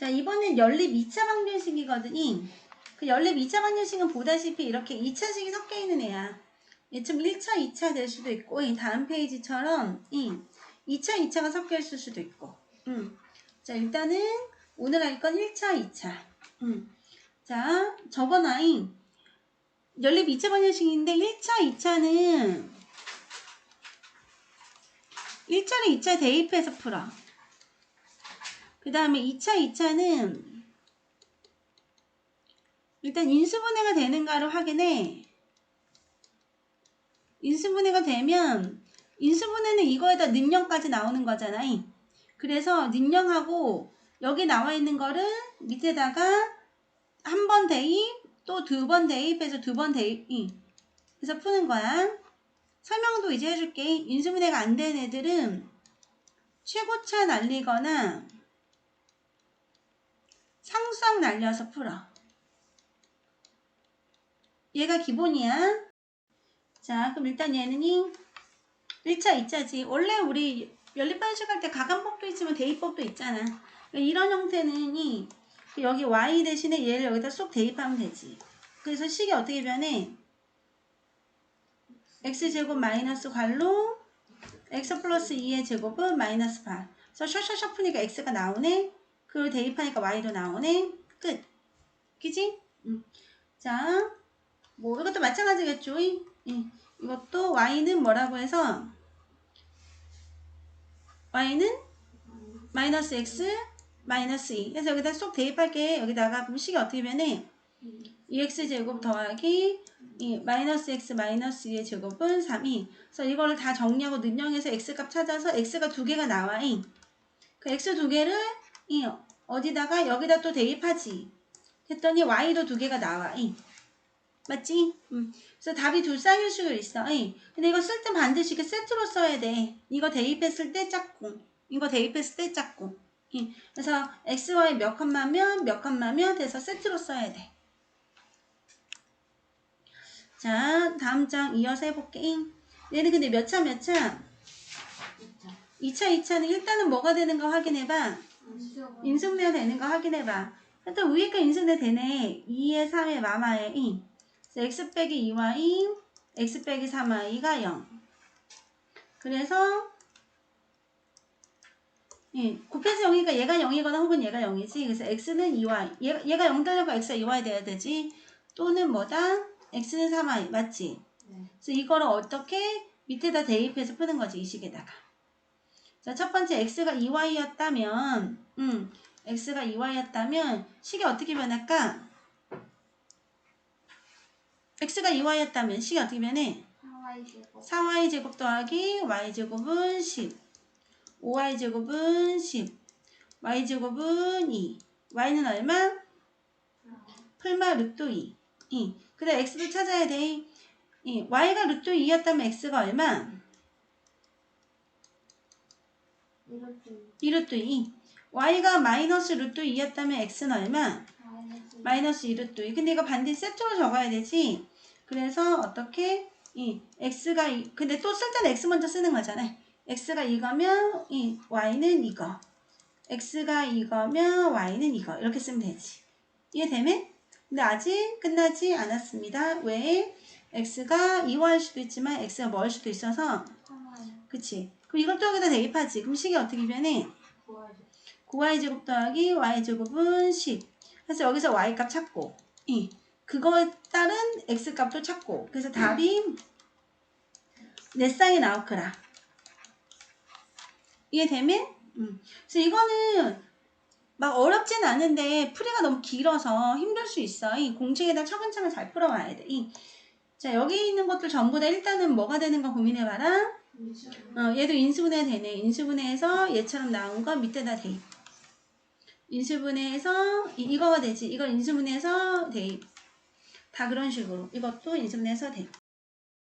자, 이번엔 연립 2차 방정식이거든요. 그 연립 2차 방정식은 보다시피 이렇게 2차식이 섞여 있는 애야. 얘처럼 1차, 2차 될 수도 있고, 이 다음 페이지처럼 이 2차, 2차가 섞여 있을 수도 있고. 음. 자, 일단은 오늘 할 건 1차, 2차. 음. 자, 적어놔이 연립 2차 방정식인데 1차, 2차는 1차를 2차 대입해서 풀어. 그 다음에 2차, 2차는 일단 인수분해가 되는가를 확인해. 인수분해가 되면 인수분해는 이거에다 능령까지 나오는 거잖아. 그래서 능령하고 여기 나와 있는 거를 밑에다가 한 번 대입 또 두 번 대입해서 두 번 대입 그래서 푸는 거야. 설명도 이제 해줄게. 인수분해가 안 된 애들은 최고차 날리거나 상수항 날려서 풀어. 얘가 기본이야. 자, 그럼 일단 얘는 이 1차, 2차지. 원래 우리 연립반식 할 때 가간법도 있지만 대입법도 있잖아. 그러니까 이런 형태는 이 여기 y 대신에 얘를 여기다 쏙 대입하면 되지. 그래서 식이 어떻게 변해? x제곱 마이너스 괄로 x 플러스 2의 제곱은 마이너스 8. 그래서 샤샤샤 푸니까 x가 나오네. 그걸 대입하니까 y도 나오네. 끝. 그지? 음. 자, 뭐 이것도 마찬가지겠죠? 이, 이, 이것도 y는 뭐라고 해서 y는 마이너스 x 마이너스 2. 그래서 여기다 쏙 대입할게. 여기다가 그럼 식이 어떻게 변해? 2x 제곱 더하기 이 마이너스 x 마이너스 2의 제곱은 3이. 그래서 이거를 다 정리하고 능령에서 x 값 찾아서 x가 두 개가 나와. 이. 그 x 두 개를 이 어디다가 여기다 또 대입하지. 했더니 y도 두 개가 나와. 이. 맞지? 음. 그래서 답이 두 쌍일 수가 있어. 이. 근데 이거 쓸때 반드시 이렇게 세트로 써야 돼. 이거 대입했을 때 작고, 이거 대입했을 때 작고. 이. 그래서 x, y 몇 컴마면 몇 컴마면 돼서 세트로 써야 돼. 자, 다음 장 이어서 해볼게. 얘는 근데 몇 차, 몇 차? 2차, 2차는 일단은 뭐가 되는가 확인해봐. 인수분해가 되는가 확인해봐. 일단 위에 거 인수분해 되네. 2의 3의 마마의 2. 그래서 x 빼기 2와 2, x 빼기 3와 2가 0. 그래서 예, 곱해서 0이니까 얘가 0이거나 혹은 얘가 0이지. 그래서 x는 2y. 얘가, 얘가 0 되려고 x가 2y 돼야 되지. 또는 뭐다? x는 3y. 맞지? 그래서 이거를 어떻게 밑에다 대입해서 푸는 거지. 이 식에다가. 자, 첫 번째 x가 2y였다면 음, x가 2y였다면 식이 어떻게 변할까? x가 2y였다면 식이 어떻게 변해? 4y 제곱 더하기 y 제곱은 10. 5y 제곱은 10. y 제곱은 2. y는 얼마? 풀마 루트 2. 2. 그래 x도 찾아야 돼. 이 y가 루트 2였다면 x가 얼마? 2 루트 2. y가 마이너스 루트 2였다면 x는 얼마? 마이너스 2 루트 2. 근데 이거 반드시 세트로 적어야 되지. 그래서 어떻게? 이 x가 이, 근데 또 쓸 때는 x 먼저 쓰는 거잖아. x가 이거면 이 y는 이거. x가 이거면 y는 이거. 이렇게 쓰면 되지. 이해되면? 근데 아직 끝나지 않았습니다. 왜? x가 2y일 수도 있지만 x가 뭐일 수도 있어서 그치? 그럼 이걸 또 여기다 대입하지. 그럼 식이 어떻게 변해? 9y 제곱 더하기 y 제곱은 10. 그래서 여기서 y 값 찾고 이 그거에 따른 x 값도 찾고 그래서 답이 네 쌍이 나오더라. 이해되면? 음. 그래서 이거는 막 어렵진 않은데 풀이가 너무 길어서 힘들 수 있어. 이 공식에다 차근차근 잘 풀어와야 돼. 이. 자 여기 있는 것들 전부 다 일단은 뭐가 되는가 고민해봐라. 어, 얘도 인수분해 되네. 인수분해해서 얘처럼 나온 거 밑에다 대입. 인수분해해서 이, 이거가 되지. 이거 인수분해해서 대입. 다 그런 식으로. 이것도 인수분해해서 대입.